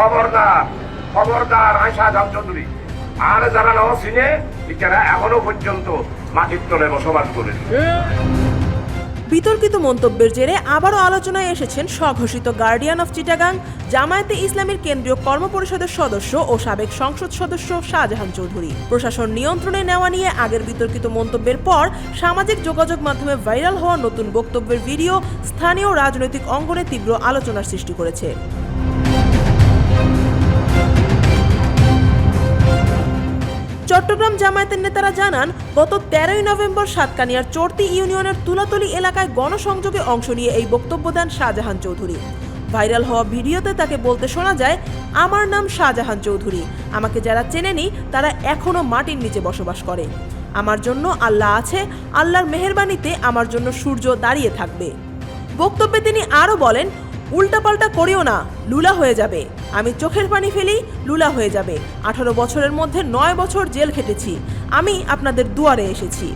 খবরদার আর যারা এখনও পর্যন্ত মাটির তলে বসবাস করে বিতর্কিত মন্তব্যের জেরে আবারও আলোচনায় এসেছেন স্বঘোষিত গার্ডিয়ান অফ চিটাগাং, জামায়াতে ইসলামের কেন্দ্রীয় কর্মপরিষদের সদস্য ও সাবেক সংসদ সদস্য শাহজাহান চৌধুরী। প্রশাসন নিয়ন্ত্রণে নেওয়া নিয়ে আগের বিতর্কিত মন্তব্যের পর সামাজিক যোগাযোগ মাধ্যমে ভাইরাল হওয়া নতুন বক্তব্যের ভিডিও স্থানীয় রাজনৈতিক অঙ্গনে তীব্র আলোচনার সৃষ্টি করেছে। চট্টগ্রাম জামায়াতের নেতারা জানান, গত তেরোই নভেম্বর সাতকানিয়ার চর্তি ইউনিয়নের তুলাতলি এলাকায় গণসংযোগে অংশ নিয়ে এই বক্তব্য দেন শাহজাহান চৌধুরী। ভাইরাল হওয়া ভিডিওতে তাকে বলতে শোনা যায়, আমার নাম শাহজাহান চৌধুরী। আমাকে যারা চেনেনি, তারা এখনও মাটির নিচে বসবাস করে। আমার জন্য আল্লাহ আছে, আল্লাহর মেহেরবানিতে আমার জন্য সূর্য দাঁড়িয়ে থাকবে। বক্তব্যে তিনি আরও বলেন, উল্টাপাল্টা করিও না, লুলা হয়ে যাবে। আমি চোখের পানি ফেলি লুলা হয়ে যাবে। আঠারো বছরের মধ্যে নয় বছর জেল খেটেছি। আমি আপনাদের দুয়ারে এসেছি।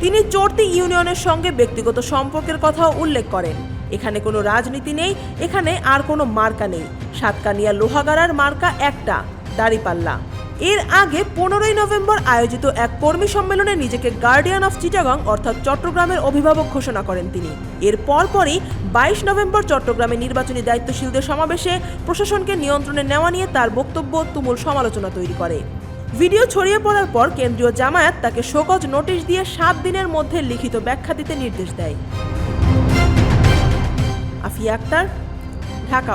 তিনি চর্তি ইউনিয়নের সঙ্গে ব্যক্তিগত সম্পর্কের কথাও উল্লেখ করেন। এখানে কোনো রাজনীতি নেই, এখানে আর কোনো মার্কা নেই। সাতকানিয়া লোহাগাড়ার মার্কা একটা, দাড়িপাল্লা। এর আগে পনেরোই নভেম্বর আয়োজিত এক কর্মী সম্মেলনে নিজেকে গার্ডিয়ান অফ চিটাগং অর্থাৎ চট্টগ্রামের অভিভাবক ঘোষণা করেন তিনি। এর পরপরই বাইশ নভেম্বর চট্টগ্রামে নির্বাচনী দায়িত্বশীলদের সমাবেশে প্রশাসনকে নিয়ন্ত্রণে নেওয়া নিয়ে তার বক্তব্য তুমুল সমালোচনা তৈরি করে। ভিডিও ছড়িয়ে পড়ার পর কেন্দ্রীয় জামায়াত তাকে শোকজ নোটিশ দিয়ে সাত দিনের মধ্যে লিখিত ব্যাখ্যা দিতে নির্দেশ দেয়। আফিয়া আক্তার, ঢাকা